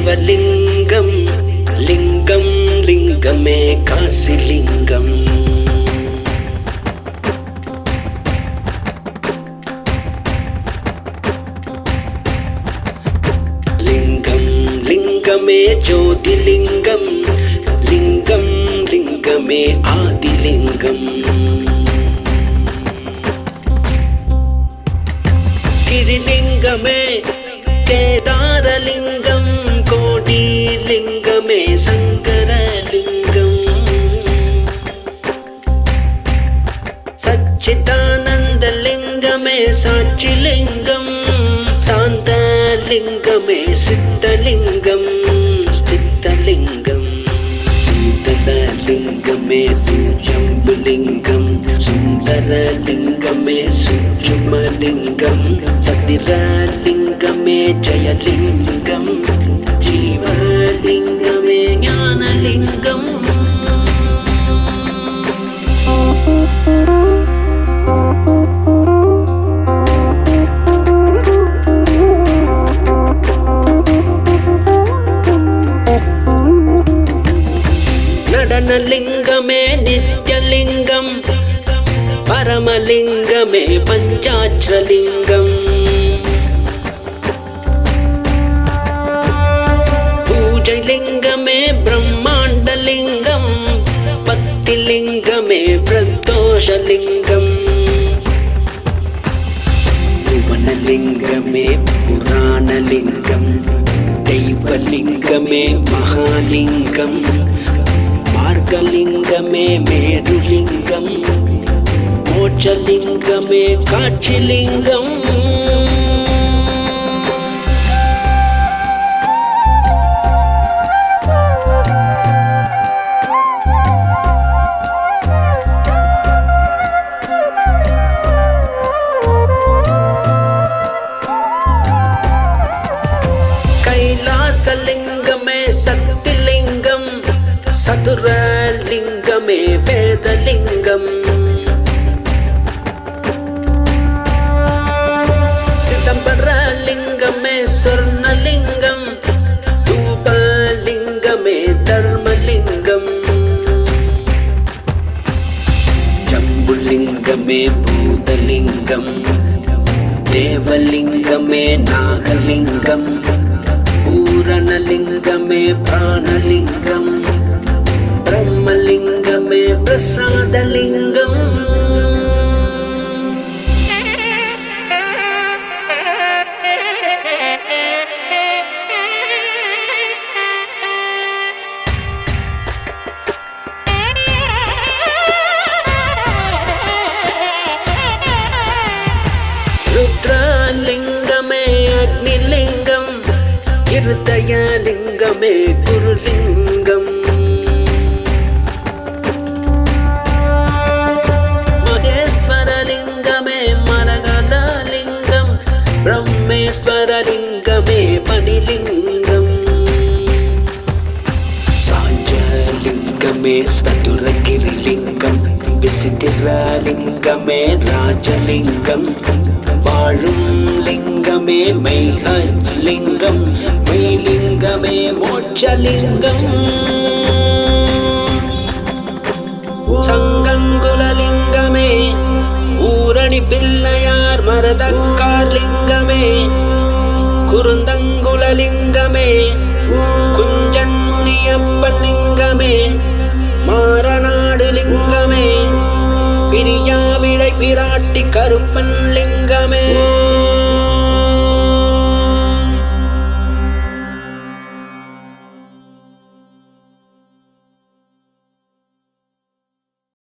శివలింగం లింగం లింగమే కాశీలింగం లింగం లింగమే జ్యోతిలింగం లింగం లింగమే ఆదిలింగం கோடிலிங்கமே சங்கரலிங்கம். சச்சிதானந்த சச்சிதானந்தலிங்கமே சாட்சிலிங்கம் தாந்தலிங்கமே சித்தலிங்கம் ஸ்தித்தலிங்கம் லிங்கமே சுஜம்புலிங்கம் சுந்தரலிங்கமே சுஜுமலிங்கம் சதிரலிங்கமே ஜயலிங்கம் లింగమే నిత్యలింగం పరమలింగమే పంచాక్షలింగం. పూజలింగమే బ్రహ్మాండలింగం పత్తిలింగమే ప్రదోషలింగం. భువనలింగమే పురాణలింగం దైవలింగమే మహాలింగం. மார்கலிங்கமே மேருலிங்கம் மோட்சலிங்கமே காட்சிலிங்கம். చతురలింగమే వేదలింగం. సిదంబరలింగమే స్వర్ణలింగం. ధూపలింగమే ధర్మలింగం. జంబులింగమే భూతలింగం. దేవలింగమే నాగలింగం. పూరణలింగమే ప్రాణలింగం. பிரசாதலிங்கம் ருத்ராலிங்கமே அக்னிலிங்கம் இருதயலிங்கமே குருலிங்கம் பிரம்மேஸ்வரலிங்கமே பனிலிங்கம். சாஞ்சலிங்கமே சதுரகிரிலிங்கம். விசித்திரலிங்கமே ராஜலிங்கம். வாழும் லிங்கமே மெய்ஹஜ் லிங்கம் மெய்லிங்கமே மோட்சலிங்கம். சங்கங்குலலிங்கமே ஊரணி பிள்ளை மரதக்கார் லிங்கமே குருந்தங்குலலிங்கமே குஞ்சன் முனியப்பன் லிங்கமே மாறநாடு லிங்கமே பிரியாவிடை பிராட்டி கருப்பன் லிங்கமே